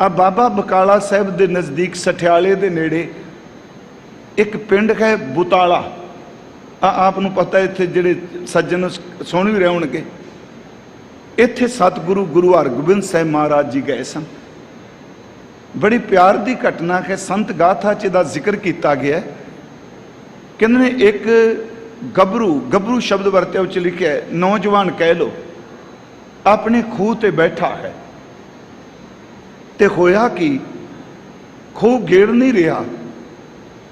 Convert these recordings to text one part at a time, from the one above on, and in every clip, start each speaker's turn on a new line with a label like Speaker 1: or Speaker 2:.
Speaker 1: ਆ ਬਾਬਾ ਬਕਾਲਾ ਸਾਹਿਬ ਦੇ ਨਜ਼ਦੀਕ ਸਠਿਆਲੇ ਦੇ ਨੇੜੇ ਇੱਕ ਪਿੰਡ ਹੈ ਬੁਤਾਲਾ। ਆ ਆਪ ਨੂੰ ਪਤਾ ਇੱਥੇ ਜਿਹੜੇ ਸੱਜਣ ਸੋਹਣੇ ਵੀ ਰਹਿਣਗੇ ਇੱਥੇ ਸਤਿਗੁਰੂ ਗੁਰੂ ਹਰਗੋਬਿੰਦ ਸਾਹਿਬ ਮਹਾਰਾਜ ਜੀ ਗਏ ਸਨ। ਬੜੀ ਪਿਆਰ ਦੀ ਘਟਨਾ ਹੈ, ਸੰਤ ਗਾਥਾ ਚ ਦਾ ਜ਼ਿਕਰ ਕੀਤਾ ਗਿਆ ਕਹਿੰਦੇ ਨੇ ਇੱਕ ਗੱਭਰੂ ਗੱਭਰੂ ਸ਼ਬਦ ਵਰਤਿਆ ਉੱਚ ਲਿਖਿਆ ਨੌਜਵਾਨ ਕਹਿ ਲੋ ਆਪਣੇ ਖੂਹ ਤੇ ਬੈਠਾ ਹੈ। ਤੇ ਹੋਇਆ ਕੀ? ਖੂਹ ਗੇੜ ਨਹੀਂ ਰਿਹਾ।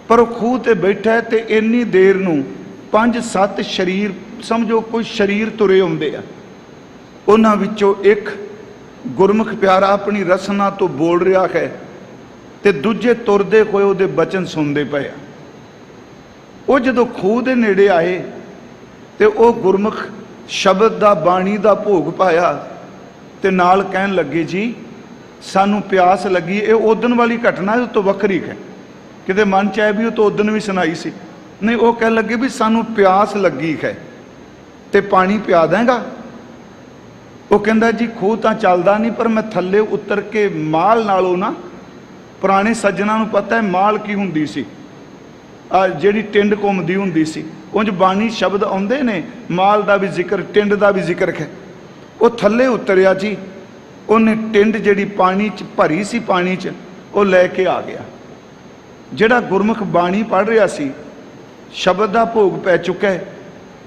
Speaker 1: ਪਰ ਉਹ ਖੂਹ ਤੇ ਬੈਠਾ ਹੈ ਤੇ ਇੰਨੀ ਦੇਰ ਨੂੰ ਪੰਜ ਸੱਤ ਸ਼ਰੀਰ, ਸਮਝੋ ਕੋਈ ਸ਼ਰੀਰ ਤੁਰੇ ਹੁੰਦੇ ਆ। ਉਹਨਾਂ ਵਿੱਚੋਂ ਇੱਕ ਗੁਰਮੁਖ ਪਿਆਰਾ ਆਪਣੀ ਰਸਨਾ ਤੋਂ ਬੋਲ ਰਿਹਾ ਹੈ ਤੇ ਦੂਜੇ ਤੁਰਦੇ ਹੋਏ ਉਹਦੇ ਬਚਨ ਸੁਣਦੇ ਪਏ ਆ। ਉਹ ਜਦੋਂ ਖੂਹ ਦੇ ਨੇੜੇ ਆਏ ਤੇ ਉਹ ਗੁਰਮੁਖ ਸ਼ਬਦ ਦਾ ਬਾਣੀ ਦਾ ਭੋਗ ਪਾਇਆ ਤੇ ਨਾਲ ਕਹਿਣ ਲੱਗੇ, ਜੀ ਸਾਨੂੰ ਪਿਆਸ ਲੱਗੀ, ਇਹ ਉਦਣ ਵਾਲੀ ਘਟਨਾ ਉਹ ਤੋਂ ਵੱਖਰੀ ਹੈ। ਕਿਤੇ ਮਨ ਚ ਆਇਆ ਵੀ ਉਹ ਤੋਂ ਉਦਣ ਵੀ ਸੁਣਾਈ ਸੀ। ਨਹੀਂ, ਉਹ ਕਹਿਣ ਲੱਗੇ ਵੀ ਸਾਨੂੰ ਪਿਆਸ ਲੱਗੀ ਹੈ ਤੇ ਪਾਣੀ ਪਿਆ ਦੇਂਗਾ। ਉਹ ਕਹਿੰਦਾ, ਜੀ, ਖੂਹ ਤਾਂ ਚੱਲਦਾ ਨਹੀਂ, ਪਰ ਮੈਂ ਥੱਲੇ ਉਤਰ ਕੇ ਮਾਲ ਨਾਲੋਂ ਨਾ, ਪੁਰਾਣੇ ਸੱਜਣਾ ਨੂੰ ਪਤਾ ਹੈ ਮਾਲ ਕੀ ਹੁੰਦੀ ਸੀ। ਆ, ਜਿਹੜੀ ਟਿੰਡ ਘੁੰਮਦੀ ਹੁੰਦੀ ਸੀ, ਉਂਝ ਬਾਣੀ ਸ਼ਬਦ ਆਉਂਦੇ ਨੇ, ਮਾਲ ਦਾ ਵੀ ਜ਼ਿਕਰ, ਟਿੰਡ ਦਾ ਵੀ ਜ਼ਿਕਰ ਹੈ। ਉਹ ਥੱਲੇ ਉਤਰਿਆ ਜੀ ਉਹਨੇ ਟਿੰਡ ਜਿਹੜੀ ਪਾਣੀ 'ਚ ਭਰੀ ਸੀ ਪਾਣੀ 'ਚ, ਉਹ ਲੈ ਕੇ ਆ ਗਿਆ। ਜਿਹੜਾ ਗੁਰਮੁਖ ਬਾਣੀ ਪੜ ਰਿਹਾ ਸੀ, ਸ਼ਬਦ ਦਾ ਭੋਗ ਪੈ ਚੁੱਕਾ ਹੈ।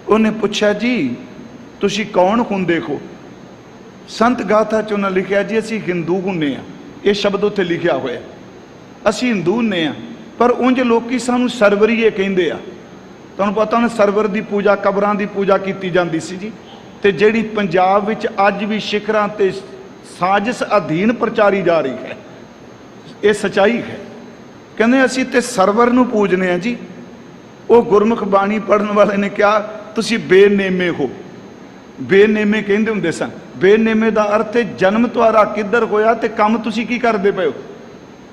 Speaker 1: ਉਹਨੇ ਪੁੱਛਿਆ, ਜੀ, ਤੁਸੀਂ ਕੌਣ ਹੁੰਦੇ ਹੋ ਸੰਤ ਗਾਥਾ ਚ ਉਹਨਾਂ ਲਿਖਿਆ, ਜੀ, ਅਸੀਂ ਹਿੰਦੂ ਹੁੰਨੇ ਆ। ਇਹ ਸ਼ਬਦ ਉੱਥੇ ਲਿਖਿਆ ਹੋਇਆ ਅਸੀਂ ਹਿੰਦੂ ਹੁੰਨੇ ਆ, ਪਰ ਉਂਝ ਲੋਕੀ ਸਾਨੂੰ ਸਰਵਰੀਏ ਕਹਿੰਦੇ ਆ। ਤੁਹਾਨੂੰ ਪਤਾ ਉਹਨੇ ਸਰਵਰ ਦੀ ਪੂਜਾ, ਕਬਰਾਂ ਦੀ ਪੂਜਾ ਕੀਤੀ ਜਾਂਦੀ ਸੀ ਜੀ। ਤੇ ਜਿਹੜੀ ਪੰਜਾਬ ਵਿੱਚ ਅੱਜ ਵੀ ਸਿਖਰਾਂ ਤੇ ਸਾਜ਼ਿਸ਼ ਅਧੀਨ ਪ੍ਰਚਾਰੀ ਜਾ ਰਹੀ ਹੈ। ਇਹ ਸਚਾਈ ਹੈ। ਕਹਿੰਦੇ ਅਸੀਂ ਤੇ ਸਰਵਰ ਨੂੰ ਪੂਜਨੇ ਆ ਜੀ। ਉਹ ਗੁਰਮੁਖ ਬਾਣੀ ਪੜਨ ਵਾਲੇ ਨੇ ਕਿਹਾ, ਤੁਸੀਂ ਬੇਨੇਮੇ ਹੋ। ਬੇਨੇਮੇ ਕਹਿੰਦੇ ਹੁੰਦੇ ਸਨ। ਬੇਨੇਮੇ ਦਾ ਅਰਥ ਹੈ, ਜਨਮ ਤੁਹਾਡਾ ਕਿੱਧਰ ਹੋਇਆ ਤੇ ਕੰਮ ਤੁਸੀਂ ਕੀ ਕਰਦੇ ਪਏ ਹੋ?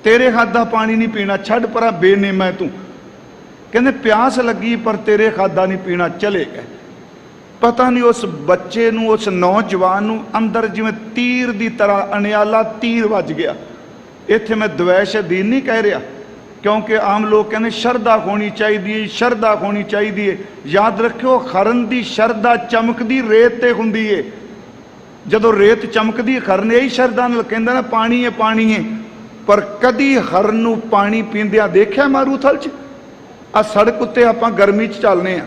Speaker 1: ਤੇਰੇ ਹੱਥ ਦਾ ਪਾਣੀ ਨਹੀਂ ਪੀਣਾ, ਛੱਡ ਪਰਾਂ ਬੇਨੇਮਾ ਤੂੰ। ਕਹਿੰਦੇ, ਪਿਆਸ ਲੱਗੀ ਪਰ ਤੇਰੇ ਹੱਥ ਦਾ ਨਹੀਂ ਪੀਣਾ, ਚਲੇ ਗਏ। ਪਤਾ ਨਹੀਂ ਉਸ ਬੱਚੇ ਨੂੰ, ਉਸ ਨੌਜਵਾਨ ਨੂੰ ਅੰਦਰ ਜਿਵੇਂ ਤੀਰ ਦੀ ਤਰ੍ਹਾਂ ਅਣਿਆਲਾ ਤੀਰ ਵੱਜ ਗਿਆ। ਇੱਥੇ ਮੈਂ ਦਵੈਸ਼ ਅਧੀਨ ਨਹੀਂ ਕਹਿ ਰਿਹਾ, ਕਿਉਂਕਿ ਆਮ ਲੋਕ ਕਹਿੰਦੇ ਸ਼ਰਧਾ ਹੋਣੀ ਚਾਹੀਦੀ ਹੈ ਸ਼ਰਧਾ ਹੋਣੀ ਚਾਹੀਦੀ ਹੈ ਯਾਦ ਰੱਖਿਓ, ਖਰਨ ਦੀ ਸ਼ਰਧਾ ਚਮਕਦੀ ਰੇਤ ਤੇ ਹੁੰਦੀ ਹੈ ਜਦੋਂ ਰੇਤ ਚਮਕਦੀ ਹੈ ਖਰਨ ਇਹੀ ਸ਼ਰਧਾ ਨਾਲ ਕਹਿੰਦਾ ਨਾ, ਪਾਣੀ ਹੈ ਪਾਣੀ ਹੈ ਪਰ ਕਦੀ ਹਰਨ ਨੂੰ ਪਾਣੀ ਪੀਂਦਿਆਂ ਦੇਖਿਆ ਮਾਰੂਥਲ 'ਚ? ਆ ਸੜਕ ਉੱਤੇ ਆਪਾਂ ਗਰਮੀ 'ਚ ਚੱਲਨੇ ਆ।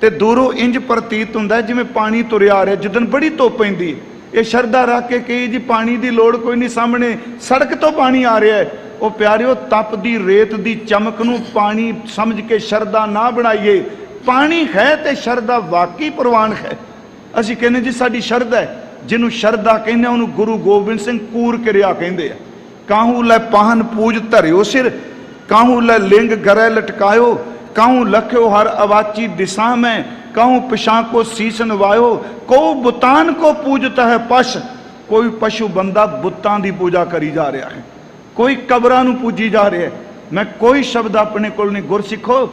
Speaker 1: ਤੇ ਦੂਰੋਂ ਇੰਜ ਪ੍ਰਤੀਤ ਹੁੰਦਾ ਜਿਵੇਂ ਪਾਣੀ ਤੁਰਿਆ ਆ ਰਿਹਾ ਜਿੱਦਨ ਬੜੀ ਧੁੱਪ ਪੈਂਦੀ ਇਹ ਸ਼ਰਧਾ ਰੱਖ ਕੇ ਕਹੀ, ਜੀ, ਪਾਣੀ ਦੀ ਲੋੜ ਕੋਈ ਨਹੀਂ, ਸਾਹਮਣੇ ਸੜਕ ਤੋਂ ਪਾਣੀ ਆ ਰਿਹਾ ਹੈ। ਉਹ ਪਿਆਰਿਓ ਤਪਦੀ ਰੇਤ ਦੀ ਚਮਕ ਨੂੰ ਪਾਣੀ ਸਮਝ ਕੇ ਸ਼ਰਧਾ ਨਾ ਬਣਾਈਏ। ਪਾਣੀ ਹੈ ਤੇ ਸ਼ਰਧਾ ਵਾਕਈ ਪ੍ਰਵਾਨ ਹੈ। ਅਸੀਂ ਕਹਿੰਦੇ, ਜੀ, ਸਾਡੀ ਸ਼ਰਧਾ ਹੈ। ਜਿਹਨੂੰ ਸ਼ਰਧਾ ਕਹਿੰਦੇ ਉਹਨੂੰ ਗੁਰੂ ਗੋਬਿੰਦ ਸਿੰਘ ਕੂਰ ਕਿਰਿਆ ਕਹਿੰਦੇ ਆ। ਕਾਹੂ ਲੈ ਪਾਹਨ ਪੂਜ ਧਰਿਓ ਸਿਰ, ਕਾਹੂ ਲੈ ਲਿੰਗ ਗਰੈ ਲਟਕਾਇਓ ਕਾਹੂ ਲਖਿਓ ਹਰ ਅਵਾਚੀ ਦਿਸ਼ਾ ਮੈਂ ਕਾਹੂ ਪਿਛਾਂ ਕੋ ਸੀਸ ਨਵਾਇਓ ਕੋ ਬੁਤਾਨ ਕੋ ਪੂਜਤ ਹੈ ਪਸ਼ ਕੋਈ ਪਸ਼ੂ ਬੰਦਾ ਬੁੱਤਾਂ ਦੀ ਪੂਜਾ ਕਰੀ ਜਾ ਰਿਹਾ ਹੈ ਕੋਈ ਕਬਰਾਂ ਨੂੰ ਪੂਜੀ ਜਾ ਰਿਹਾ ਹੈ ਮੈਂ ਕੋਈ ਸ਼ਬਦ ਆਪਣੇ ਕੋਲ ਨਹੀਂ ਗੁਰਸਿੱਖੋ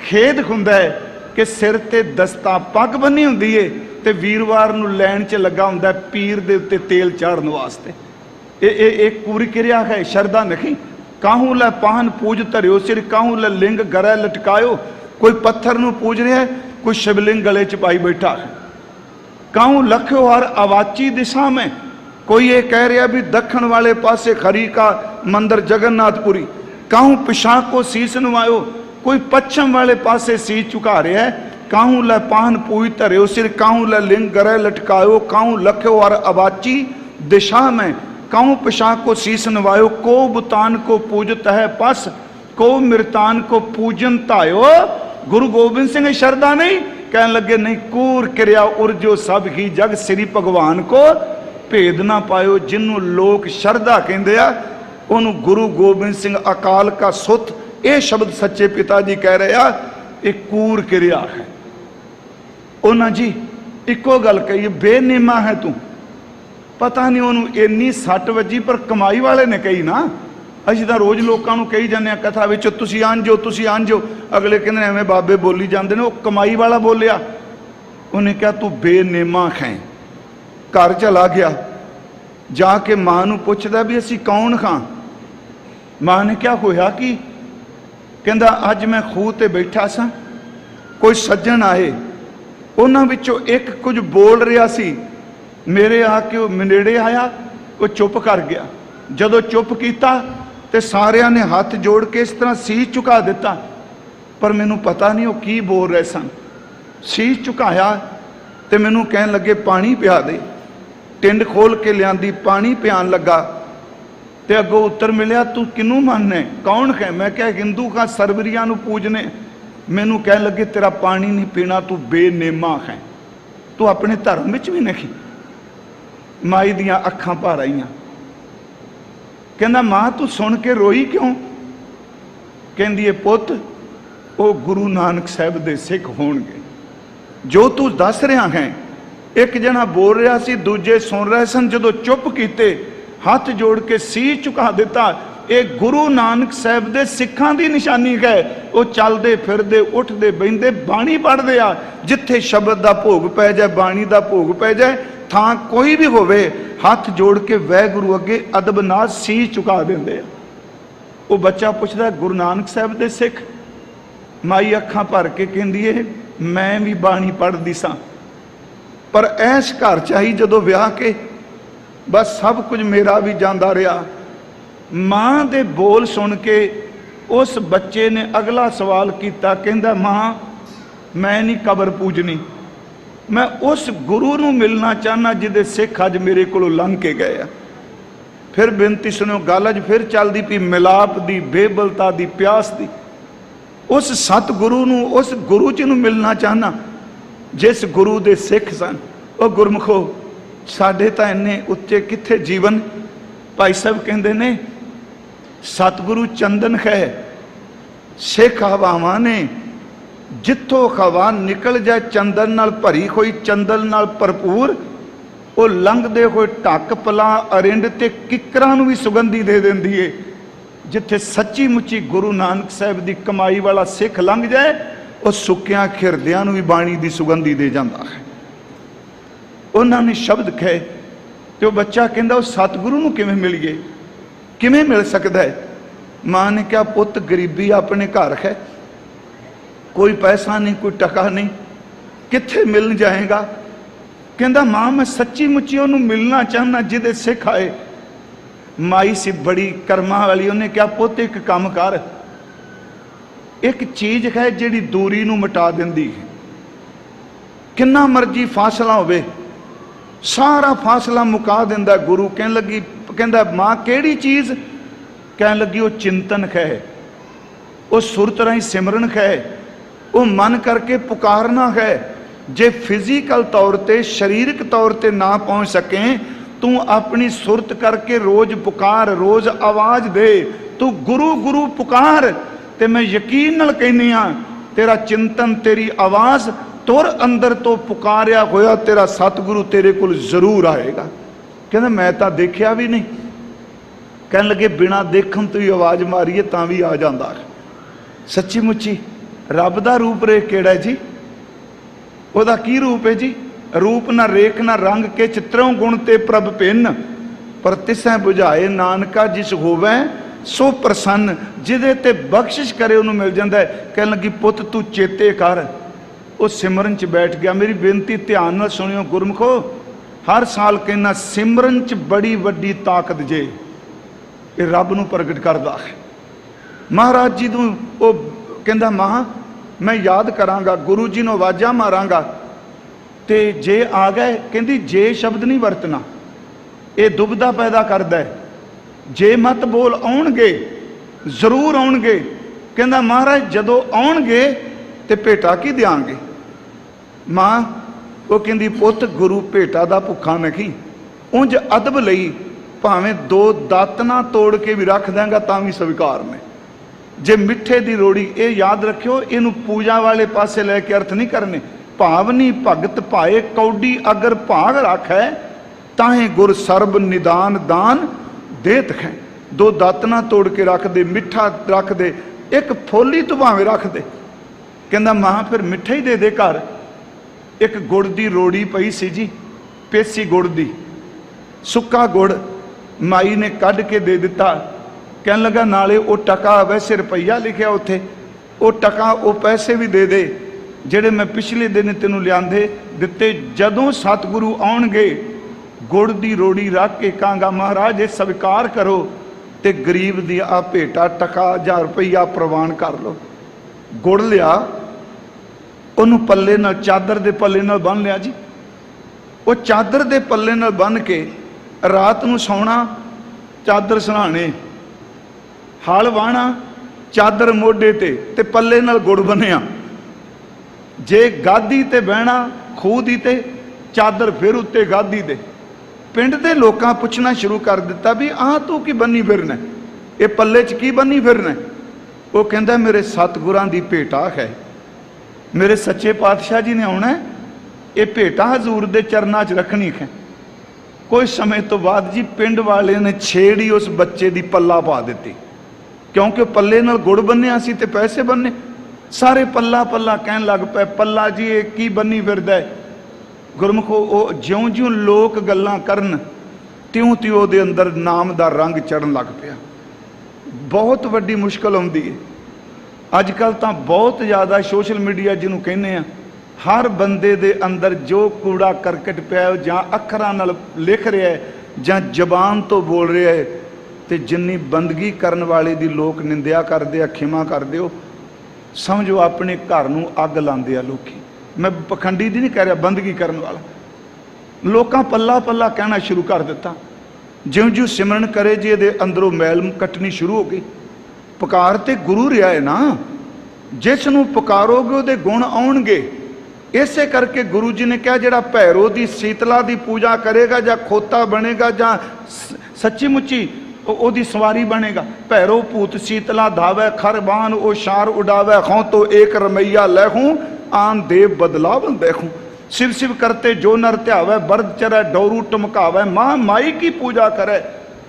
Speaker 1: ਖੇਦ ਹੁੰਦਾ ਹੈ ਕਿ ਸਿਰ ਤੇ ਦਸਤਾ ਪੱਗ ਬੰਨੀ ਹੁੰਦੀ ਏ ਤੇ ਵੀਰਵਾਰ ਨੂੰ ਲੈਣ 'ਚ ਲੱਗਾ ਹੁੰਦਾ ਪੀਰ ਦੇ ਉੱਤੇ ਤੇਲ ਚਾੜਨ ਵਾਸਤੇ ਇਹ ਇਹ ਇੱਕ ਪੂਰੀ ਕਿਰਿਆ ਹੈ ਸ਼ਰਧਾ ਨਹੀਂ ਕਾਹੂ ਲੈ ਪਾਹਨ ਪੂਜ ਧਰਿਓ ਸਿਰ ਕਾਹੂ ਲੈ ਲਿੰਗ ਗਰੇ ਲਟਕਾਇਓ ਕੋਈ ਪੱਥਰ ਨੂੰ ਪੂਜ ਰਿਹਾ ਹੈ ਕੋਈ ਸ਼ਿਵਲਿੰਗ ਗਲੇ 'ਚ ਪਾਈ ਬੈਠਾ ਹੈ ਕਾਹੂ ਲਖਿਓ ਹਰ ਅਵਾਚੀ ਦਿਸ਼ਾ ਮੈਂ ਕੋਈ ਇਹ ਕਹਿ ਰਿਹਾ ਵੀ ਦੱਖਣ ਵਾਲੇ ਪਾਸੇ ਖਰੀ ਕਾ ਮੰਦਰ ਜਗਨਨਾਥਪੁਰੀ ਕਾਹੂ ਪਿਛਾਂ ਕੋ ਸੀਸ ਨਵਾਇਓ ਕੋਈ ਪੱਛਮ ਵਾਲੇ ਪਾਸੇ ਸੀਸ ਝੁਕਾ ਰਿਹਾ ਹੈ ਕਾਹੂ ਲੈ ਪਾਹਨ ਪੂਜ ਧਰਿਓ ਸਿਰ ਕਾਹੂ ਲੈ ਲਿੰਗ ਗਰੇ ਲਟਕਾਇਓ ਕਾਹੂ ਲਖਿਓ ਹਰ ਅਵਾਚੀ ਦਿਸ਼ਾ ਮੈਂ ਕਾਹੂ ਪਿਛਾਂ ਕੋ ਸੀਸ ਨਵਾਇਓ ਕੋ ਬੁਤਾਨ ਕੋ ਪੂਜਤ ਹੈ ਪਸ ਕੋ ਮਿਰਤਾਨ ਕੋ ਪੂਜਨ ਧਾਇਓ ਗੁਰੂ ਗੋਬਿੰਦ ਸਿੰਘ ਇਹ ਸ਼ਰਧਾ ਨਹੀਂ ਕਹਿਣ ਲੱਗੇ ਨਹੀਂ ਕੂਰ ਕਿਰਿਆ ਉਰਜੋ ਸਭ ਹੀ ਜਗ ਸ੍ਰੀ ਭਗਵਾਨ ਕੋ ਭੇਦ ਨਾ ਪਾਇਓ ਜਿਹਨੂੰ ਲੋਕ ਸ਼ਰਧਾ ਕਹਿੰਦੇ ਆ ਉਹਨੂੰ ਗੁਰੂ ਗੋਬਿੰਦ ਸਿੰਘ ਅਕਾਲ ਕਾ ਸੁੱਤ ਇਹ ਸ਼ਬਦ ਸੱਚੇ ਪਿਤਾ ਜੀ ਕਹਿ ਰਹੇ ਆ ਇਹ ਕੂਰ ਕਿਰਿਆ ਹੈ ਉਹਨਾਂ ਜੀ ਇੱਕੋ ਗੱਲ ਕਹੀ ਬੇਨਿਮਾ ਹੈ ਤੂੰ ਪਤਾ ਨਹੀਂ ਉਹਨੂੰ ਇੰਨੀ ਸੱਟ ਵੱਜੀ, ਪਰ ਕਮਾਈ ਵਾਲੇ ਨੇ ਕਹੀ ਨਾ। ਅਸੀਂ ਤਾਂ ਰੋਜ਼ ਲੋਕਾਂ ਨੂੰ ਕਹੀ ਜਾਂਦੇ ਆ ਕਥਾ ਵਿੱਚ ਤੁਸੀਂ ਆਂਜੋ ਤੁਸੀਂ ਆਂਜੋ ਅਗਲੇ ਕਹਿੰਦੇ ਨੇ ਐਵੇਂ ਬਾਬੇ ਬੋਲੀ ਜਾਂਦੇ ਨੇ, ਉਹ ਕਮਾਈ ਵਾਲਾ ਬੋਲਿਆ। ਉਹਨੇ ਕਿਹਾ, ਤੂੰ ਬੇਨੇਮਾ ਹੈ ਘਰ ਚਲਾ ਗਿਆ। ਜਾ ਕੇ ਮਾਂ ਨੂੰ ਪੁੱਛਦਾ ਵੀ ਅਸੀਂ ਕੌਣ ਖਾਂ? ਮਾਂ ਨੇ ਕਿਹਾ, ਹੋਇਆ ਕਿ? ਕਹਿੰਦਾ, ਅੱਜ ਮੈਂ ਖੂਹ ਤੇ ਬੈਠਾ ਸਾਂ। ਕੋਈ ਸੱਜਣ ਆਏ। ਉਹਨਾਂ ਵਿੱਚੋਂ ਇੱਕ ਕੁਝ ਬੋਲ ਰਿਹਾ ਸੀ। ਮੇਰੇ ਆ ਕੇ ਉਹ ਨੇੜੇ ਆਇਆ? ਉਹ ਚੁੱਪ ਕਰ ਗਿਆ। ਜਦੋਂ ਚੁੱਪ ਕੀਤਾ ਤੇ ਸਾਰਿਆਂ ਨੇ ਹੱਥ ਜੋੜ ਕੇ ਇਸ ਤਰ੍ਹਾਂ ਸੀਸ ਝੁਕਾ ਦਿੱਤਾ। ਪਰ ਮੈਨੂੰ ਪਤਾ ਨਹੀਂ ਉਹ ਕੀ ਬੋਲ ਰਹੇ ਸਨ। ਸੀਸ ਝੁਕਾਇਆ ਤੇ ਮੈਨੂੰ ਕਹਿਣ ਲੱਗੇ, ਪਾਣੀ ਪਿਆ ਦੇ। ਟਿੰਡ ਖੋਲ ਕੇ ਲਿਆਂਦੀ, ਪਾਣੀ ਪਿਆਣ ਲੱਗਾ। ਤੇ ਅੱਗੋਂ ਉੱਤਰ ਮਿਲਿਆ, ਤੂੰ ਕਿਨੂੰ ਮੰਨਨੇ ਕੌਣ ਹੈ? ਮੈਂ ਕਿਹਾ, ਹਿੰਦੂ ਕਾ ਸਰਵਰੀਆਂ ਨੂੰ ਪੂਜਨੇ। ਮੈਨੂੰ ਕਹਿਣ ਲੱਗੇ, ਤੇਰਾ ਪਾਣੀ ਨਹੀਂ ਪੀਣਾ, ਤੂੰ ਬੇਨੇਮਾ ਹੈ। ਤੂੰ ਆਪਣੇ ਧਰਮ ਵਿੱਚ ਵੀ ਨਹੀਂ। ਮਾਈ ਦੀਆਂ ਅੱਖਾਂ ਭਰ ਆਈਆਂ। ਕਹਿੰਦਾ, ਮਾਂ, ਤੂੰ ਸੁਣ ਕੇ ਰੋਈ ਕਿਉਂ? ਕਹਿੰਦੀ ਏ ਪੁੱਤ, ਉਹ ਗੁਰੂ ਨਾਨਕ ਸਾਹਿਬ ਦੇ ਸਿੱਖ ਹੋਣਗੇ। ਜੋ ਤੂੰ ਦੱਸ ਰਿਹਾ ਹੈ, ਇੱਕ ਜਣਾ ਬੋਲ ਰਿਹਾ ਸੀ, ਦੂਜੇ ਸੁਣ ਰਹੇ ਸਨ। ਜਦੋਂ ਚੁੱਪ ਕੀਤੇ, ਹੱਥ ਜੋੜ ਕੇ ਸੀਸ ਝੁਕਾ ਦਿੱਤਾ, ਇਹ ਗੁਰੂ ਨਾਨਕ ਸਾਹਿਬ ਦੇ ਸਿੱਖਾਂ ਦੀ ਨਿਸ਼ਾਨੀ ਹੈ। ਉਹ ਚੱਲਦੇ ਫਿਰਦੇ, ਉੱਠਦੇ ਬੈੰਦੇ ਬਾਣੀ ਪੜ੍ਹਦੇ ਆ। ਜਿੱਥੇ ਸ਼ਬਦ ਦਾ ਭੋਗ ਪੈ ਜਾਏ, ਬਾਣੀ ਦਾ ਭੋਗ ਪੈ ਜਾਏ ਥਾਂ ਕੋਈ ਵੀ ਹੋਵੇ, ਹੱਥ ਜੋੜ ਕੇ ਵੈਗੁਰੂ ਅੱਗੇ ਅਦਬ ਨਾਲ ਸੀਸ ਝੁਕਾ ਦਿੰਦੇ ਆ। ਉਹ ਬੱਚਾ ਪੁੱਛਦਾ, ਗੁਰੂ ਨਾਨਕ ਸਾਹਿਬ ਦੇ ਸਿੱਖ? ਮਾਈ ਅੱਖਾਂ ਭਰ ਕੇ ਕਹਿੰਦੀ ਏ, ਮੈਂ ਵੀ ਬਾਣੀ ਪੜ੍ਹਦੀ ਸਾਂ। ਪਰ ਐਸ ਘਰ ਚ ਆਈ ਜਦੋਂ ਵਿਆਹ ਕੇ, ਬਸ ਸਭ ਕੁਝ ਮੇਰਾ ਵੀ ਜਾਂਦਾ ਰਿਹਾ। ਮਾਂ ਦੇ ਬੋਲ ਸੁਣ ਕੇ ਉਸ ਬੱਚੇ ਨੇ ਅਗਲਾ ਸਵਾਲ ਕੀਤਾ, ਕਹਿੰਦਾ, ਮਾਂ, ਮੈਂ ਨਹੀਂ ਕਬਰ ਪੂਜਣੀ। ਮੈਂ ਉਸ ਗੁਰੂ ਨੂੰ ਮਿਲਣਾ ਚਾਹਨਾ ਜਿਹਦੇ ਸਿੱਖ ਅੱਜ ਮੇਰੇ ਕੋਲੋਂ ਲੰਘ ਕੇ ਗਏ ਆ। ਫਿਰ ਬੇਨਤੀ ਸੁਣਿਓ, ਗੱਲ ਅੱਜ ਫਿਰ ਚੱਲਦੀ ਪਈ ਮਿਲਾਪ ਦੀ, ਬੇਬਲਤਾ ਦੀ, ਪਿਆਸ ਦੀ। ਉਸ ਸਤਿਗੁਰੂ ਨੂੰ, ਉਸ ਗੁਰੂ ਜੀ ਨੂੰ ਮਿਲਣਾ ਚਾਹਨਾ, ਜਿਸ ਗੁਰੂ ਦੇ ਸਿੱਖ ਸਨ। ਉਹ ਗੁਰਮਖੋ, ਸਾਡੇ ਤਾਂ ਇੰਨੇ ਉੱਚੇ ਕਿੱਥੇ ਜੀਵਨ? ਭਾਈ ਸਾਹਿਬ ਕਹਿੰਦੇ ਨੇ, ਸਤਿਗੁਰੂ ਚੰਦਨ ਹੈ ਸਿੱਖ ਹਵਾਵਾਂ ਨੇ ਜਿੱਥੋਂ ਹਵਾ ਨਿਕਲ ਜਾਏ, ਚੰਦਨ ਨਾਲ ਭਰੀ ਹੋਈ, ਚੰਦਨ ਨਾਲ ਭਰਪੂਰ, ਉਹ ਲੰਘਦੇ ਹੋਏ ਢੱਕ ਪਲਾ, ਅਰਿੰਡ ਤੇ ਕਿਕਰਾਂ ਨੂੰ ਵੀ ਸੁਗੰਧੀ ਦੇ ਦਿੰਦੀ ਏ। ਜਿੱਥੇ ਸੱਚੀ ਮੁੱਚੀ ਗੁਰੂ ਨਾਨਕ ਸਾਹਿਬ ਦੀ ਕਮਾਈ ਵਾਲਾ ਸਿੱਖ ਲੰਘ ਜਾਏ, ਉਹ ਸੁੱਕਿਆਂ ਖਿਰਦਿਆਂ ਨੂੰ ਵੀ ਬਾਣੀ ਦੀ ਸੁਗੰਧੀ ਦੇ ਜਾਂਦਾ ਹੈ। ਉਹਨਾਂ ਨੇ ਸ਼ਬਦ ਕਹੇ, ਤੇ ਉਹ ਬੱਚਾ ਕਹਿੰਦਾ, ਉਹ ਸਤਿਗੁਰੂ ਨੂੰ ਕਿਵੇਂ ਮਿਲੀਏ ਕਿਵੇਂ ਮਿਲ ਸਕਦਾ ਹੈ? ਮਾਂ ਨੇ ਕਿਹਾ, ਪੁੱਤ, ਗਰੀਬੀ ਆਪਣੇ ਘਰ ਹੈ। ਕੋਈ ਪੈਸਾ ਨਹੀਂ, ਕੋਈ ਟਕਾ ਨਹੀਂ। ਕਿੱਥੇ ਮਿਲਣ ਜਾਏਗਾ? ਕਹਿੰਦਾ, ਮਾਂ, ਮੈਂ ਸੱਚੀ ਮੁੱਚੀ ਉਹਨੂੰ ਮਿਲਣਾ ਚਾਹੁੰਦਾ ਜਿਹਦੇ ਸਿੱਖ ਆਏ। ਮਾਈ ਸੀ ਬੜੀ ਕਰਮਾਂ ਵਾਲੀ, ਉਹਨੇ ਕਿਹਾ, ਪੁੱਤ, ਇੱਕ ਕੰਮ ਕਰ। ਇੱਕ ਚੀਜ਼ ਹੈ ਜਿਹੜੀ ਦੂਰੀ ਨੂੰ ਮਿਟਾ ਦਿੰਦੀ ਹੈ। ਕਿੰਨਾ ਮਰਜ਼ੀ ਫਾਸਲਾ ਹੋਵੇ, ਸਾਰਾ ਫਾਸਲਾ ਮੁਕਾ ਦਿੰਦਾ ਗੁਰੂ। ਕਹਿਣ ਲੱਗੀ, ਕਹਿੰਦਾ, ਮਾਂ, ਕਿਹੜੀ ਚੀਜ਼? ਕਹਿਣ ਲੱਗੀ, ਉਹ ਚਿੰਤਨ ਹੈ। ਉਹ ਸੁਰਤ ਰਾਹੀਂ ਸਿਮਰਨ ਹੈ। ਉਹ ਮਨ ਕਰਕੇ ਪੁਕਾਰਨਾ ਹੈ, ਜੇ ਫਿਜ਼ੀਕਲ ਤੌਰ ਤੇ, ਸਰੀਰਕ ਤੌਰ ਤੇ ਨਾ ਪਹੁੰਚ ਸਕੇ, ਤੂੰ ਆਪਣੀ ਸੁਰਤ ਕਰਕੇ ਰੋਜ਼ ਪੁਕਾਰ, ਰੋਜ਼ ਆਵਾਜ਼ ਦੇ, ਤੂੰ ਗੁਰੂ ਗੁਰੂ ਪੁਕਾਰ, ਤੇ ਮੈਂ ਯਕੀਨ ਨਾਲ ਕਹਿੰਦੀ ਆ ਤੇਰਾ ਚਿੰਤਨ, ਤੇਰੀ ਆਵਾਜ਼ ਤੁਰ ਅੰਦਰ ਤੋਂ ਪੁਕਾਰਿਆ ਹੋਇਆ ਤੇਰਾ ਸਤਿਗੁਰੂ ਤੇਰੇ ਕੋਲ ਜ਼ਰੂਰ ਆਏਗਾ। ਕਹਿੰਦਾ, ਮੈਂ ਤਾਂ ਦੇਖਿਆ ਵੀ ਨਹੀਂ। ਕਹਿਣ ਲੱਗੇ, ਬਿਨਾ ਦੇਖਣ ਤੋਂ ਹੀ ਆਵਾਜ਼ ਮਾਰੀਏ ਤਾਂ ਵੀ ਆ ਜਾਂਦਾ। ਸੱਚੀ ਮੁੱਚੀ ਰੱਬ ਦਾ ਰੂਪ ਰੇਖ ਕਿਹੜਾ ਜੀ? ਉਹਦਾ ਕੀ ਰੂਪ ਹੈ ਜੀ? ਰੂਪ ਨਾ ਰੇਖ ਨਾ ਰੰਗ ਕੇ ਚਿਤਰੋਂ ਗੁਣ ਤੇ ਪ੍ਰਭ ਪਿੰਨ ਪਰ ਤਿਸੈ 부ਝਾਏ ਨਾਨਕਾ ਜਿਸ ਹੋਵੇ, ਸੋ ਪ੍ਰਸੰਨ। ਜਿਹਦੇ ਤੇ ਬਖਸ਼ਿਸ਼ ਕਰੇ, ਉਹਨੂੰ ਮਿਲ ਜਾਂਦਾ ਕਹਿਣ ਲੱਗੀ, ਪੁੱਤ, ਤੂੰ ਚੇਤੇ ਕਰ। ਉਹ ਸਿਮਰਨ ਚ ਬੈਠ ਗਿਆ। ਮੇਰੀ ਬੇਨਤੀ, ਧਿਆਨ ਨਾਲ ਸੁਣਿਓ ਗੁਰਮਖੋ। ਹਰ ਸਾਲ ਕਹਿੰਦਾ, ਸਿਮਰਨ ਚ ਬੜੀ ਵੱਡੀ ਤਾਕਤ ਜੇ ਇਹ ਰੱਬ ਨੂੰ ਪ੍ਰਗਟ ਕਰਦਾ ਹੈ। ਮਹਾਰਾਜ ਜੀ ਨੂੰ ਉਹ ਕਹਿੰਦਾ ਮਾਂ ਮੈਂ ਯਾਦ ਕਰਾਂਗਾ, ਗੁਰੂ ਜੀ ਨੂੰ ਆਵਾਜ਼ਾਂ ਮਾਰਾਂਗਾ। ਤੇ ਜੇ ਆ ਗਏ, ਕਹਿੰਦੀ, ਜੇ ਸ਼ਬਦ ਨਹੀਂ ਵਰਤਣਾ, ਇਹ ਦੁਬਦਾ ਪੈਦਾ ਕਰਦਾ ਹੈ। ਜੇ ਮਤ ਬੋਲ ਆਉਣਗੇ, ਜ਼ਰੂਰ ਆਉਣਗੇ। ਕਹਿੰਦਾ, ਮਹਾਰਾਜ, ਜਦੋਂ ਆਉਣਗੇ, ਤੇ ਭੇਟਾ ਕੀ ਦਿਆਂਗੇ? ਮਾਂ, ਉਹ ਕਹਿੰਦੀ, ਪੁੱਤ, ਗੁਰੂ ਭੇਟਾ ਦਾ ਭੁੱਖਾ ਮੈਂ ਨਹੀਂ। ਉਂਝ ਅਦਬ ਲਈ ਭਾਵੇਂ ਦੋ ਦਾਤਨਾ ਤੋੜ ਕੇ ਵੀ ਰੱਖ ਦਾਂਗਾ ਤਾਂ ਵੀ ਸਵੀਕਾਰ ਮੈਂ। ਜੇ ਮਿੱਠੇ ਦੀ ਰੋੜੀ ਇਹ ਯਾਦ ਰੱਖਿਓ, ਇਹਨੂੰ ਪੂਜਾ ਵਾਲੇ ਪਾਸੇ ਲੈ ਕੇ ਅਰਥ ਨਹੀਂ ਕਰਨੇ। ਭਾਵਨੀ ਭਗਤ ਭਾਏ, ਕੌਡੀ ਅਗਰ ਭਾਗ ਰੱਖੈ, ਤਾਹੇ ਗੁਰ ਸਰਬ ਨਿਦਾਨ ਦਾਨ ਦੇਤ ਹੈ ਦੋ ਦਾਤਨਾ ਤੋੜ ਕੇ ਰੱਖ ਦੇ ਮਿੱਠਾ ਰੱਖ ਦੇ ਇੱਕ ਫੋਲੀ ਤੋਂ ਭਾਵੇਂ ਰੱਖ ਦੇ ਕਹਿੰਦਾ, ਮਾਂ, ਫਿਰ ਮਿੱਠਾ ਹੀ ਦੇ ਦੇ ਘਰ। ਇੱਕ ਗੁੜ ਦੀ ਰੋੜੀ ਪਈ ਸੀ ਜੀ, ਪੇਸੀ ਗੁੜ ਦੀ। ਸੁੱਕਾ ਗੁੜ ਮਾਈ ਨੇ ਕੱਢ ਕੇ ਦੇ ਦਿੱਤਾ। ਕਹਿਣ ਲੱਗਾ, ਨਾਲੇ ਉਹ ਟਕਾ ਵੈਸੇ ਰੁਪਈਆ ਲਿਖਿਆ ਉੱਥੇ। ਉਹ ਟਕਾ, ਉਹ ਪੈਸੇ ਵੀ ਦੇ ਦੇ, ਜਿਹੜੇ ਮੈਂ ਪਿਛਲੇ ਦਿਨ ਤੈਨੂੰ ਲਿਆਂਦੇ ਦਿੱਤੇ। ਜਦੋਂ ਸਤਿਗੁਰੂ ਆਉਣਗੇ, ਗੁੜ ਦੀ ਰੋੜੀ ਰੱਖ ਕੇ ਕਾਂਗਾ, ਮਹਾਰਾਜ, ਇਹ ਸਵੀਕਾਰ ਕਰੋ ਤੇ ਗਰੀਬ ਦੀ ਆ ਭੇਟਾ ਟਕਾ ਜਾਂ ਰੁਪਈਆ ਪ੍ਰਵਾਨ ਕਰ ਲਓ। ਗੁੜ ਲਿਆ, ਉਹਨੂੰ ਪੱਲੇ ਨਾਲ, ਚਾਦਰ ਦੇ ਪੱਲੇ ਨਾਲ ਬੰਨ ਲਿਆ ਜੀ। ਉਹ ਚਾਦਰ ਦੇ ਪੱਲੇ ਨਾਲ ਬੰਨ ਕੇ ਰਾਤ ਨੂੰ ਸੌਣਾ, ਚਾਦਰ ਸਰਾਣੇ ਹਲ ਵਾਹਣਾ ਚਾਦਰ ਮੋਢੇ ਤੇ ਤੇ ਪੱਲੇ ਨਾਲ ਗੁੜ ਬੰਨਿਆ। ਜੇ ਗਾਦੀ ਤੇ ਬਹਿਣਾ, ਖੂਹ ਦੀ ਤੇ, ਚਾਦਰ ਫਿਰ ਉੱਤੇ ਗਾਦੀ ਤੇ ਪਿੰਡ ਦੇ ਲੋਕਾਂ ਪੁੱਛਣਾ ਸ਼ੁਰੂ ਕਰ ਦਿੱਤਾ ਵੀ ਆਹ ਤੂੰ ਕੀ ਬੰਨੀ ਫਿਰਨਾ? ਇਹ ਪੱਲੇ 'ਚ ਕੀ ਬੰਨੀ ਫਿਰਨਾ? ਉਹ ਕਹਿੰਦਾ, ਮੇਰੇ ਸਤਿਗੁਰਾਂ ਦੀ ਭੇਟਾ ਹੈ। ਮੇਰੇ ਸੱਚੇ ਪਾਤਸ਼ਾਹ ਜੀ ਨੇ ਆਉਣਾ। ਇਹ ਭੇਟਾ ਹਜ਼ੂਰ ਦੇ ਚਰਨਾਂ 'ਚ ਰੱਖਣੀ ਹੈ। ਕੋਈ ਸਮੇਂ ਤੋਂ ਬਾਅਦ ਜੀ ਪਿੰਡ ਵਾਲੇ ਨੇ ਛੇੜੀ ਉਸ ਬੱਚੇ ਦੀ ਪੱਲਾ ਪਾ ਦਿੱਤੀ। ਕਿਉਂਕਿ ਪੱਲੇ ਨਾਲ ਗੁੜ ਬੰਨਿਆ ਸੀ ਤੇ ਪੈਸੇ ਬੰਨੇ। ਸਾਰੇ ਪੱਲਾ ਪੱਲਾ ਕਹਿਣ ਲੱਗ ਪਏ, ਪੱਲਾ ਜੀ, ਇਹ ਕੀ ਬੰਨੀ ਫਿਰਦਾ ਹੈ? ਗੁਰਮੁਖੋ, ਉਹ ਜਿਉਂ-ਜਿਉਂ ਲੋਕ ਗੱਲਾਂ ਕਰਨ ਤਿਉਂ ਤਿਉਂ ਉਹਦੇ ਅੰਦਰ ਨਾਮ ਦਾ ਰੰਗ ਚੜਨ ਲੱਗ ਪਿਆ। ਬਹੁਤ ਵੱਡੀ ਮੁਸ਼ਕਲ ਆਉਂਦੀ ਹੈ। ਅੱਜ ਕੱਲ ਤਾਂ ਬਹੁਤ ਜ਼ਿਆਦਾ ਸੋਸ਼ਲ ਮੀਡੀਆ ਜਿਹਨੂੰ ਕਹਿੰਦੇ ਆ, ਹਰ ਬੰਦੇ ਦੇ ਅੰਦਰ ਜੋ ਕੂੜਾ ਕਰਕਟ ਪਿਆ ਜਾਂ ਅੱਖਰਾਂ ਨਾਲ ਲਿਖ ਰਿਹਾ ਹੈ, ਜਾਂ ਜ਼ਬਾਨ ਤੋਂ ਬੋਲ ਰਿਹਾ ਹੈ ਤੇ ਜਿੰਨੀ ਬੰਦਗੀ ਕਰਨ ਵਾਲੇ ਦੀ ਲੋਕ ਨਿੰਦਿਆ ਕਰਦੇ ਆ, ਖਿਮਾ ਕਰਦੇ ਹੋ, ਸਮਝੋ ਆਪਣੇ ਘਰ ਨੂੰ ਅੱਗ ਲਾਉਂਦੇ ਆ ਲੋਕੀ। ਮੈਂ ਪਖੰਡੀ ਦੀ ਨਹੀਂ ਕਹਿ ਰਿਹਾ, ਬੰਦਗੀ ਕਰਨ ਵਾਲਾ। ਲੋਕਾਂ ਪੱਲਾ ਪੱਲਾ ਕਹਿਣਾ ਸ਼ੁਰੂ ਕਰ ਦਿੱਤਾ। ਜਿਉਂ ਜਿਉਂ ਸਿਮਰਨ ਕਰੇ ਜੀ ਇਹਦੇ ਅੰਦਰੋਂ ਮੈਲ ਕੱਟਣੀ ਸ਼ੁਰੂ ਹੋ ਗਈ। ਪੁਕਾਰ ਤੇ ਗੁਰੂ ਰਿਹਾ ਹੈ ਨਾ। ਜਿਸ ਨੂੰ ਪੁਕਾਰੋਗੇ, ਉਹਦੇ ਗੁਣ ਆਉਣਗੇ। ਇਸੇ ਕਰਕੇ ਗੁਰੂ ਜੀ ਨੇ ਕਿਹਾ, ਜਿਹੜਾ ਭੈਰੋ ਦੀ ਸੀਤਲਾ ਦੀ ਪੂਜਾ ਕਰੇਗਾ ਜਾਂ ਖੋਤਾ ਬਣੇਗਾ ਜਾਂ ਸੱਚੀ ਮੁੱਚੀ ਉਹਦੀ ਸਵਾਰੀ ਬਣੇਗਾ ਭੈਰੋ ਭੂਤ ਸੀਤਲਾ ਧਾਵੇ ਖਰਬਾਨ ਉਹ ਸ਼ਾਰ ਉਡਾਵੇ ਖੋਂ ਤੋਂ ਏਕ ਰਮਈਆ ਲੈਹੂੰ ਆਨ ਦੇਵ ਬਦਲਾਵਨ ਦੇਖੂੰ शिव शिव करते जो नर त्यावे बर्द चरे डोरू टमकावे माँ माई की पूजा करे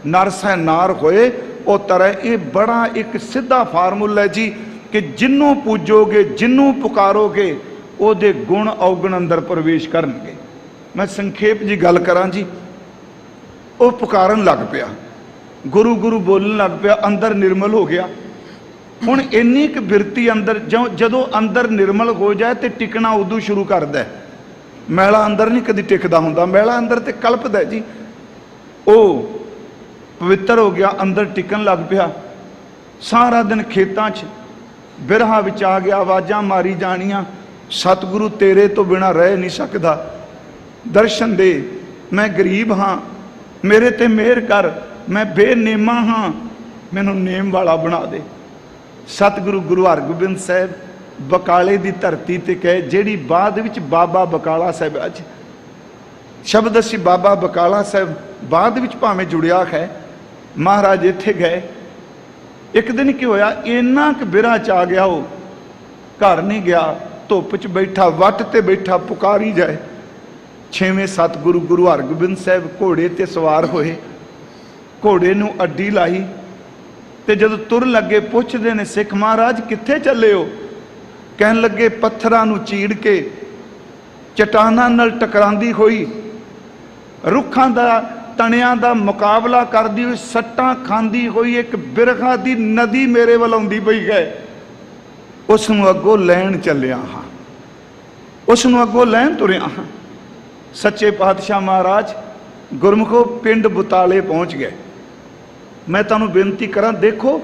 Speaker 1: नर सह नार होए ਉਹ ਤਰ੍ਹਾਂ ਇਹ ਬੜਾ ਇੱਕ ਸਿੱਧਾ ਫਾਰਮੂਲਾ ਹੈ ਜੀ ਕਿ ਜਿੰਨੂੰ ਪੂਜੋਗੇ ਜਿੰਨੂੰ ਪੁਕਾਰੋਗੇ ਉਹਦੇ ਗੁਣ ਔਗਣ ਅੰਦਰ ਪ੍ਰਵੇਸ਼ ਕਰਨਗੇ ਮੈਂ ਸੰਖੇਪ ਜੀ ਗੱਲ ਕਰਾਂ ਜੀ ਉਹ ਪੁਕਾਰਨ ਲੱਗ ਪਿਆ ਗੁਰੂ ਗੁਰੂ ਬੋਲਣ ਲੱਗ ਪਿਆ, ਅੰਦਰ ਨਿਰਮਲ ਹੋ ਗਿਆ। ਹੁਣ ਇੰਨੀ ਕੁ ਬਿਰਤੀ ਅੰਦਰ ਜਦੋਂ ਅੰਦਰ ਨਿਰਮਲ ਹੋ ਜਾਏ ਤੇ ਟਿਕਣਾ ਉਦੋਂ ਸ਼ੁਰੂ ਕਰਦਾ ਹੈ। ਮੈਲਾ ਅੰਦਰ ਨਹੀਂ ਕਦੀ ਟਿਕਦਾ ਹੁੰਦਾ, ਮੈਲਾ ਅੰਦਰ ਤੇ ਕਲਪਦਾ ਜੀ। ਉਹ ਪਵਿੱਤਰ ਹੋ ਗਿਆ, ਅੰਦਰ ਟਿਕਣ ਲੱਗ ਪਿਆ। ਸਾਰਾ ਦਿਨ ਖੇਤਾਂ 'ਚ ਬਿਰਹਾ ਵਿੱਚ ਆ ਗਿਆ, ਆਵਾਜ਼ਾਂ ਮਾਰੀ ਜਾਣੀਆਂ। ਸਤਿਗੁਰੂ ਤੇਰੇ ਤੋਂ ਬਿਨਾ ਰਹਿ ਨਹੀਂ ਸਕਦਾ। ਦਰਸ਼ਨ ਦੇ, ਮੈਂ ਗਰੀਬ ਹਾਂ, ਮੇਰੇ ਤੇ ਮਿਹਰ ਕਰ। ਮੈਂ ਬੇਨੇਮਾ ਹਾਂ, ਮੈਨੂੰ ਨੇਮ ਵਾਲਾ ਬਣਾ ਦੇ। ਸਤਿਗੁਰੂ ਗੁਰੂ ਹਰਗੋਬਿੰਦ ਸਾਹਿਬ ਬਕਾਲੇ ਦੀ ਧਰਤੀ ਤੇ ਕਹੇ, ਜਿਹੜੀ ਬਾਅਦ ਵਿੱਚ ਬਾਬਾ ਬਕਾਲਾ ਸਾਹਿਬ, ਅੱਜ ਸ਼ਬਦ ਅਸੀਂ ਬਾਬਾ ਬਕਾਲਾ ਸਾਹਿਬ ਬਾਅਦ ਵਿੱਚ ਭਾਵੇਂ ਜੁੜਿਆ ਹੈ, ਮਹਾਰਾਜ ਇੱਥੇ ਗਏ। ਇੱਕ ਦਿਨ ਕੀ ਹੋਇਆ, ਇੰਨਾ ਕੁ ਬਿਰਾ ਚ ਆ ਗਿਆ ਉਹ। ਘਰ ਨਹੀਂ ਗਿਆ, ਧੁੱਪ 'ਚ ਬੈਠਾ, ਵੱਟ ਤੇ ਬੈਠਾ, ਪੁਕਾਰੀ ਜਾਏ। ਛੇਵੇਂ ਸਤਿਗੁਰੂ ਗੁਰੂ ਹਰਗੋਬਿੰਦ ਸਾਹਿਬ ਘੋੜੇ ਤੇ ਸਵਾਰ ਹੋਏ। ਘੋੜੇ ਨੂੰ ਅੱਡੀ ਲਾਈ ਤੇ ਜਦੋਂ ਤੁਰ ਲੱਗੇ ਪੁੱਛਦੇ ਨੇ, ਸਿੱਖ ਮਹਾਰਾਜ, ਕਿੱਥੇ ਚੱਲੇ ਹੋ? ਕਹਿਣ ਲੱਗੇ, ਪੱਥਰਾਂ ਨੂੰ ਚੀੜ ਕੇ ਚਟਾਨਾਂ ਨਾਲ ਟਕਰਾਂਦੀ ਹੋਈ, ਰੁੱਖਾਂ ਦਾ, ਤਣਿਆਂ ਦਾ ਮੁਕਾਬਲਾ ਕਰਦੀ ਹੋਈ, ਸੱਟਾਂ ਖਾਂਦੀ ਹੋਈ ਇੱਕ ਬਿਰਖਾ ਦੀ ਨਦੀ ਮੇਰੇ ਵੱਲ ਆਉਂਦੀ ਪਈ ਹੈ। ਉਸ ਨੂੰ ਅੱਗੋਂ ਲੈਣ ਚੱਲਿਆ ਹਾਂ। ਉਸ ਨੂੰ ਅੱਗੋਂ ਲੈਣ ਤੁਰਿਆ ਹਾਂ। ਸੱਚੇ ਪਾਤਸ਼ਾਹ ਮਹਾਰਾਜ ਗੁਰਮੁਖੋ ਪਿੰਡ ਬੁਤਾਲੇ ਪਹੁੰਚ ਗਏ। ਮੈਂ ਤੁਹਾਨੂੰ ਬੇਨਤੀ ਕਰਾਂ, ਦੇਖੋ,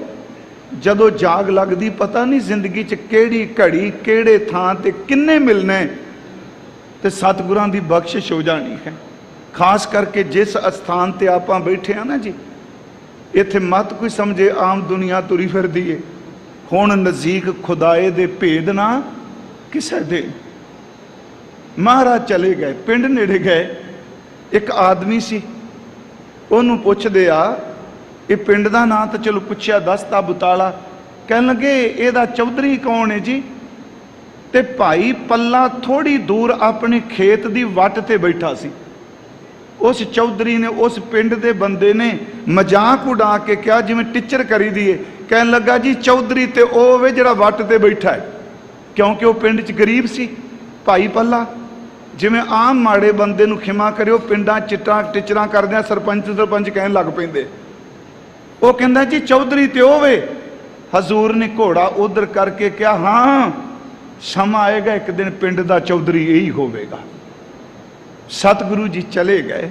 Speaker 1: ਜਦੋਂ ਜਾਗ ਲੱਗਦੀ, ਪਤਾ ਨਹੀਂ ਜ਼ਿੰਦਗੀ 'ਚ ਕਿਹੜੀ ਘੜੀ, ਕਿਹੜੇ ਥਾਂ ਤੇ ਕਿੰਨੇ ਮਿਲਣੇ ਹੈ ਤੇ ਸਤਿਗੁਰਾਂ ਦੀ ਬਖਸ਼ਿਸ਼ ਹੋ ਜਾਣੀ ਹੈ। ਖਾਸ ਕਰਕੇ ਜਿਸ ਅਸਥਾਨ ਤੇ ਆਪਾਂ ਬੈਠੇ ਆ ਨਾ ਜੀ, ਇੱਥੇ ਮਤ ਕੋਈ ਸਮਝੇ, ਆਮ ਦੁਨੀਆ ਤੁਰੀ ਫਿਰਦੀ ਏ। ਹੁਣ ਨਜ਼ਦੀਕ ਖੁਦਾਏ ਦੇ ਭੇਦ ਨਾ ਕਿਸੇ ਦੇ। ਮਹਾਰਾਜ ਚਲੇ ਗਏ, ਪਿੰਡ ਨੇੜੇ ਗਏ। ਇੱਕ ਆਦਮੀ ਸੀ, ਉਹਨੂੰ ਪੁੱਛਦੇ ਆ ਇਹ ਪਿੰਡ ਦਾ ਨਾਂ ਤਾਂ ਚਲੋ ਪੁੱਛਿਆ ਦਸਤਾ ਬੁਤਾਲਾ। ਕਹਿਣ ਲੱਗੇ, ਇਹਦਾ ਚੌਧਰੀ ਕੌਣ ਹੈ ਜੀ? ਤੇ ਭਾਈ ਪੱਲਾ ਥੋੜੀ ਦੂਰ ਆਪਣੇ ਖੇਤ ਦੀ ਵੱਟ ਤੇ ਬੈਠਾ ਸੀ। ਉਸ ਚੌਧਰੀ ਨੇ ਉਸ ਪਿੰਡ ਦੇ ਬੰਦੇ ਨੇ ਮਜ਼ਾਕ ਉਡਾ ਕੇ ਕਿਹਾ, ਜਿਵੇਂ ਟੀਚਰ ਕਰੀ ਦੀਏ ਕਹਿਣ ਲੱਗਾ, ਜੀ, ਚੌਧਰੀ ਤੇ ਉਹ ਵੇ ਜਿਹੜਾ ਵੱਟ ਤੇ ਬੈਠਾ ਹੈ ਕਿਉਂਕਿ ਉਹ ਪਿੰਡ 'ਚ ਗਰੀਬ ਸੀ। ਭਾਈ ਪੱਲਾ, ਜਿਵੇਂ ਆਮ ਮਾੜੇ ਬੰਦੇ ਨੂੰ ਖਿਮਾ ਕਰਿਓ ਪਿੰਡਾਂ ਚਿੱਟਾਂ ਟਿਚਰਾਂ ਕਰਦਿਆਂ ਸਰਪੰਚ ਸਰਪੰਚ ਕਹਿਣ ਲੱਗ ਪੈਂਦੇ। ਉਹ ਕਹਿੰਦਾ ਜੀ ਚੌਧਰੀ ਤੇ ਹੋਵੇ। ਹਜ਼ੂਰ ਨੇ ਘੋੜਾ ਉਧਰ ਕਰਕੇ ਕਿਹਾ, ਹਾਂ, ਸਮਾਂ ਆਏਗਾ, ਇੱਕ ਦਿਨ ਪਿੰਡ ਦਾ ਚੌਧਰੀ ਇਹੀ ਹੋਵੇਗਾ। ਸਤਿਗੁਰੂ ਜੀ ਚਲੇ ਗਏ।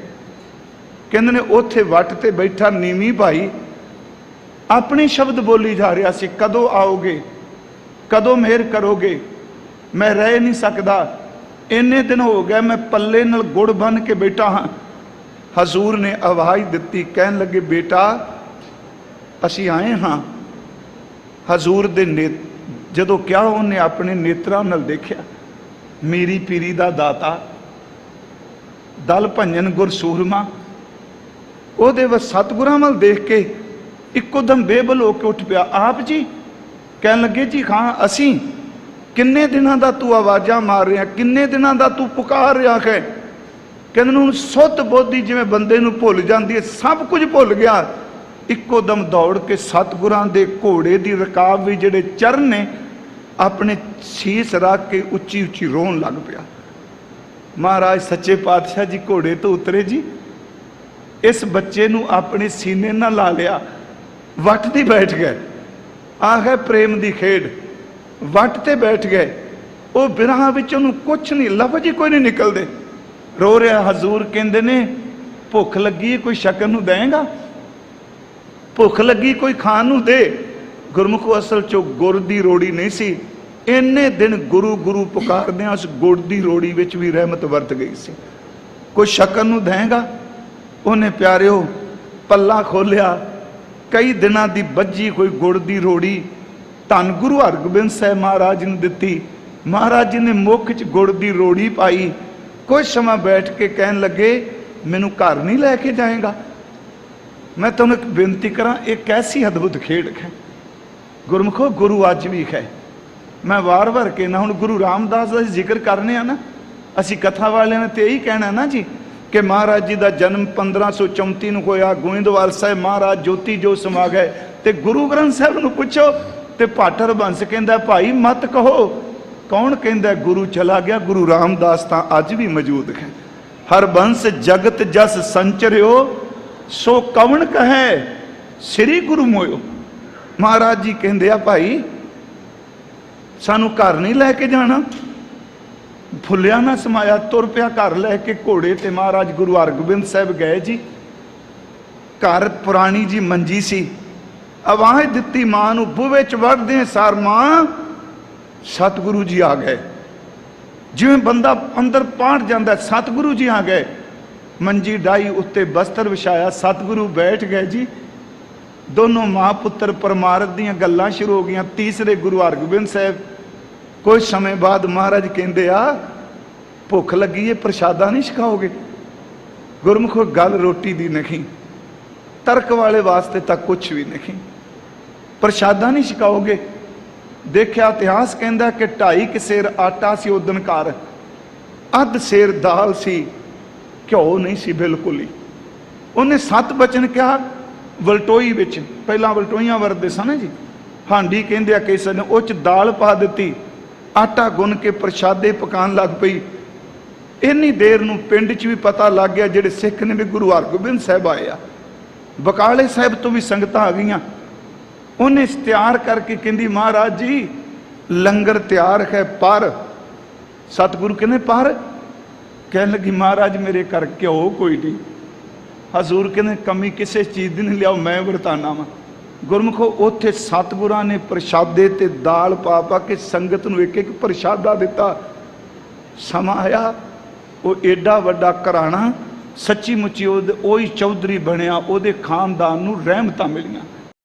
Speaker 1: ਕਹਿੰਦੇ ਨੇ, ਉੱਥੇ ਵੱਟ ਤੇ ਬੈਠਾ ਨੀਵੀਂ ਭਾਈ, ਆਪਣੇ ਸ਼ਬਦ ਬੋਲੀ ਜਾ ਰਿਹਾ ਸੀ, ਕਦੋਂ ਆਓਗੇ? ਕਦੋਂ ਮਿਹਰ ਕਰੋਗੇ? ਮੈਂ ਰਹਿ ਨਹੀਂ ਸਕਦਾ। ਇੰਨੇ ਦਿਨ ਹੋ ਗਏ, ਮੈਂ ਪੱਲੇ ਨਾਲ ਗੁੜ ਬੰਨ ਕੇ ਬੈਠਾ ਹਾਂ। ਹਜ਼ੂਰ ਨੇ ਆਵਾਜ਼ ਦਿੱਤੀ, ਕਹਿਣ ਲੱਗੇ, ਬੇਟਾ ਅਸੀਂ ਆਏ ਹਾਂ। ਹਜ਼ੂਰ ਦੇ ਨੇ ਜਦੋਂ ਕਿਹਾ, ਉਹਨੇ ਆਪਣੇ ਨੇਤਰਾਂ ਨਾਲ ਦੇਖਿਆ। ਮੇਰੀ ਪੀਰੀ ਦਾ ਦਾਤਾ, ਦਲ ਭੰਜਨ ਗੁਰ ਸੂਰਮਾ। ਉਹਦੇ ਵ ਸਤਿਗੁਰਾਂ ਵੱਲ ਦੇਖ ਕੇ ਇੱਕੋ ਦਮ ਬੇਬਲ ਹੋ ਕੇ ਉੱਠ ਪਿਆ। ਆਪ ਜੀ ਕਹਿਣ ਲੱਗੇ, ਜੀ ਹਾਂ, ਅਸੀਂ ਕਿੰਨੇ ਦਿਨਾਂ ਦਾ ਤੂੰ ਆਵਾਜ਼ਾਂ ਮਾਰ ਰਿਹਾ, ਕਿੰਨੇ ਦਿਨਾਂ ਦਾ ਤੂੰ ਪੁਕਾਰ ਰਿਹਾ ਹੈ? ਕਹਿੰਦੇ ਨੂੰ ਸੁੱਧ ਬੋਧੀ ਜਿਵੇਂ ਬੰਦੇ ਨੂੰ ਭੁੱਲ ਜਾਂਦੀ ਹੈ, ਸਭ ਕੁਝ ਭੁੱਲ ਗਿਆ। ਇੱਕੋ ਦਮ ਦੌੜ ਕੇ ਸਤਿਗੁਰਾਂ ਦੇ ਘੋੜੇ ਦੀ ਰਕਾਬ ਵੀ ਜਿਹੜੇ ਚਰਨ ਨੇ, ਆਪਣੇ ਸੀਸ ਰੱਖ ਕੇ ਉੱਚੀ ਉੱਚੀ ਰੋਣ ਲੱਗ ਪਿਆ। ਮਹਾਰਾਜ ਸੱਚੇ ਪਾਤਸ਼ਾਹ ਜੀ ਘੋੜੇ ਤੋਂ ਉਤਰੇ ਜੀ। ਇਸ ਬੱਚੇ ਨੂੰ ਆਪਣੇ ਸੀਨੇ ਨਾਲ ਲਾ ਲਿਆ। ਵੱਟ ਤੇ ਬੈਠ ਗਏ। ਆ ਹੈ ਪ੍ਰੇਮ ਦੀ ਖੇਡ। ਵੱਟ ਤੇ ਬੈਠ ਗਏ। ਉਹ ਬਿਰਹਾ ਵਿੱਚ ਉਹਨੂੰ ਕੁਛ ਨਹੀਂ, ਲਫ਼ਜ਼ ਹੀ ਕੋਈ ਨਹੀਂ ਨਿਕਲਦੇ। ਰੋ ਰਿਹਾ ਹਜ਼ੂਰ ਕਹਿੰਦੇ ਨੇ, ਭੁੱਖ ਲੱਗੀ ਕੋਈ ਸ਼ਕਨ ਨੂੰ ਦੇਂਗਾ ਭੁੱਖ ਲੱਗੀ ਕੋਈ ਖਾਣ ਨੂੰ ਦੇ। ਗੁਰਮੁਖ ਅਸਲ ਚੋਂ ਗੁਰ ਦੀ ਰੋੜੀ ਨਹੀਂ ਸੀ। ਇੰਨੇ ਦਿਨ ਗੁਰੂ ਗੁਰੂ ਪੁਕਾਰਦਿਆਂ ਉਸ ਗੁੜ ਦੀ ਰੋੜੀ ਵਿੱਚ ਵੀ ਰਹਿਮਤ ਵਰਤ ਗਈ ਸੀ। ਕੋਈ ਸ਼ਕਨ ਨੂੰ ਦੇਂਗਾ ਉਹਨੇ ਪਿਆਰਿਓ, ਪੱਲਾ ਖੋਲਿਆ। ਕਈ ਦਿਨਾਂ ਦੀ ਬੱਜੀ ਕੋਈ ਗੁੜ ਦੀ ਰੋੜੀ ਧੰਨ ਗੁਰੂ ਹਰਗੋਬਿੰਦ ਸਾਹਿਬ ਮਹਾਰਾਜ ਨੂੰ ਦਿੱਤੀ। ਮਹਾਰਾਜ ਜੀ ਨੇ ਮੁੱਖ 'ਚ ਗੁੜ ਦੀ ਰੋੜੀ ਪਾਈ। ਕੁਝ ਸਮਾਂ ਬੈਠ ਕੇ ਕਹਿਣ ਲੱਗੇ, ਮੈਨੂੰ ਘਰ ਨਹੀਂ ਲੈ ਕੇ ਜਾਏਗਾ? ਮੈਂ ਤੁਹਾਨੂੰ ਇੱਕ ਬੇਨਤੀ ਕਰਾਂ, ਇਹ ਕੈਸੀ ਅਦਭੁਤ ਖੇਡ ਹੈ। ਗੁਰਮੁਖੋ, ਗੁਰੂ ਅੱਜ ਵੀ ਹੈ। ਮੈਂ ਵਾਰ-ਵਾਰ ਕਹਿਣਾ ਹੁਣ ਗੁਰੂ ਰਾਮਦਾਸ ਦਾ ਜ਼ਿਕਰ ਕਰਨੇ ਆ ਨਾ, ਅਸੀਂ ਕਥਾ ਵਾਲਿਆਂ ਨੇ ਤੇ ਇਹੀ ਕਹਿਣਾ ਨਾ ਜੀ, ਕਿ ਮਹਾਰਾਜ ਜੀ ਦਾ ਜਨਮ 1534 ਨੂੰ ਹੋਇਆ, ਗੋਇੰਦਵਾਲ ਸਾਹਿਬ ਮਹਾਰਾਜ ਜੋਤੀ ਜੋ ਸਮਾ ਗਏ, ਤੇ ਗੁਰੂ ਗ੍ਰੰਥ ਸਾਹਿਬ ਨੂੰ ਪੁੱਛੋ, ਤੇ ਪਾਟਰ ਬੰਸ ਕਹਿੰਦਾ, ਭਾਈ, ਮਤ ਕਹੋ, ਕੌਣ ਕਹਿੰਦਾ, ਗੁਰੂ ਚਲਾ ਗਿਆ, ਗੁਰੂ ਰਾਮਦਾਸ ਤਾਂ ਅੱਜ ਵੀ ਮੌਜੂਦ ਹੈ। ਹਰ ਬੰਸ ਜਗਤ ਜਸ ਸੰਚਰਿਓ ਸੋ ਕਵਣ ਕਹੈ, ਸ੍ਰੀ ਗੁਰੂ ਮੋਇਓ। ਮਹਾਰਾਜ ਜੀ ਕਹਿੰਦੇ ਆ, ਭਾਈ, ਸਾਨੂੰ ਘਰ ਨਹੀਂ ਲੈ ਕੇ ਜਾਣਾ। ਫੁੱਲਿਆ ਨਾ ਸਮਾਇਆ, ਤੁਰ ਪਿਆ ਘਰ ਲੈ ਕੇ ਘੋੜੇ ਤੇ ਮਹਾਰਾਜ ਗੁਰੂ ਹਰਗੋਬਿੰਦ ਸਾਹਿਬ ਗਏ ਜੀ। ਘਰ ਪੁਰਾਣੀ ਜੀ ਮੰਜੀ ਸੀ। ਆਵਾਜ਼ ਦਿੱਤੀ ਮਾਂ ਨੂੰ ਬੂਵੇ ਚ ਵੜਦੇ ਸਾਰ ਮਾਂ, ਸਤਿਗੁਰੂ ਜੀ ਆ ਗਏ। ਜਿਵੇਂ ਬੰਦਾ ਅੰਦਰ ਪਾੜ ਜਾਂਦਾ, ਸਤਿਗੁਰੂ ਜੀ ਆ ਗਏ। ਮੰਜੀ ਡਾਈ ਉੱਤੇ ਬਸਤਰ ਵਿਛਾਇਆ, ਸਤਿਗੁਰੂ ਬੈਠ ਗਏ ਜੀ। ਦੋਨੋਂ ਮਾਂ ਪੁੱਤਰ ਪਰਮਾਰਥ ਦੀਆਂ ਗੱਲਾਂ ਸ਼ੁਰੂ ਹੋ ਗਈਆਂ। ਤੀਸਰੇ ਗੁਰੂ ਹਰਗੋਬਿੰਦ ਸਾਹਿਬ, ਕੁਝ ਸਮੇਂ ਬਾਅਦ ਮਹਾਰਾਜ ਕਹਿੰਦੇ, ਆ, ਭੁੱਖ ਲੱਗੀ ਏ, ਪ੍ਰਸ਼ਾਦਾ ਨਹੀਂ ਛਕਾਓਗੇ? ਗੁਰਮੁਖੋ, ਗੱਲ ਰੋਟੀ ਦੀ ਨਹੀਂ। ਤਰਕ ਵਾਲੇ ਵਾਸਤੇ ਤਾਂ ਕੁਝ ਵੀ ਨਹੀਂ। ਪ੍ਰਸ਼ਾਦਾ ਨਹੀਂ ਛਕਾਓਗੇ? ਦੇਖਿਆ ਇਤਿਹਾਸ ਕਹਿੰਦਾ ਕਿ ਢਾਈ ਕਿ ਸੇਰ ਆਟਾ ਸੀ ਉਦਨ ਘਰ। ਅੱਧ ਸੇਰ ਦਾਲ ਸੀ। ਘਿਓ ਨਹੀਂ ਸੀ ਬਿਲਕੁਲ ਹੀ। ਉਹਨੇ ਸੱਤ ਬਚਨ ਕਿਹਾ, ਵਲਟੋਈ ਵਿੱਚ। ਪਹਿਲਾਂ ਵਲਟੋਈਆਂ ਵਰਦੇ ਸਨ ਜੀ। ਹਾਂਡੀ ਕਹਿੰਦੇ ਆ ਕਿਸੇ ਨੇ ਉਹ ਚ ਦਾਲ ਪਾ ਦਿੱਤੀ। ਆਟਾ ਗੁੰਨ ਕੇ ਪ੍ਰਸ਼ਾਦੇ ਪਕਾਉਣ ਲੱਗ ਪਈ। ਇੰਨੀ ਦੇਰ ਨੂੰ ਪਿੰਡ 'ਚ ਵੀ ਪਤਾ ਲੱਗ ਗਿਆ ਜਿਹੜੇ ਸਿੱਖ ਨੇ ਵੀ ਗੁਰੂ ਹਰਗੋਬਿੰਦ ਸਾਹਿਬ ਆਏ ਆ। ਬਕਾਲੇ ਸਾਹਿਬ ਤੋਂ ਵੀ ਸੰਗਤਾਂ ਆ ਗਈਆਂ। ਉਹਨੇ ਤਿਆਰ ਕਰਕੇ ਕਹਿੰਦੀ, ਮਹਾਰਾਜ ਜੀ, ਲੰਗਰ ਤਿਆਰ ਹੈ, ਪਰ। ਸਤਿਗੁਰੂ ਕਹਿੰਦੇ, ਪਰ? ਕਹਿਣ ਲੱਗੀ, ਮਹਾਰਾਜ, ਮੇਰੇ ਘਰ ਘਿਓ ਕੋਈ ਨਹੀਂ। ਹਜ਼ੂਰ ਕਹਿੰਦੇ, ਕਮੀ ਕਿਸੇ ਚੀਜ਼ ਦੀ ਨਹੀਂ ਲਿਆਓ, ਮੈਂ ਵਰਤਾਨਾ ਵਾਂ। ਗੁਰਮੁਖੋ, ਉੱਥੇ ਸਤਿਗੁਰਾਂ ਨੇ ਪ੍ਰਸ਼ਾਦੇ ਤੇ ਦਾਲ ਪਾ ਪਾ ਕੇ ਸੰਗਤ ਨੂੰ ਇੱਕ ਇੱਕ ਪ੍ਰਸ਼ਾਦਾ ਦਿੱਤਾ। ਸਮਾਂ ਆਇਆ, ਉਹ ਏਡਾ ਵੱਡਾ ਘਰਾਣਾ, ਸੱਚੀ ਮੁੱਚੀ ਉਹ ਉਹੀ ਚੌਧਰੀ ਬਣਿਆ, ਉਹਦੇ ਖਾਨਦਾਨ ਨੂੰ ਰਹਿਮਤਾਂ ਮਿਲੀਆਂ।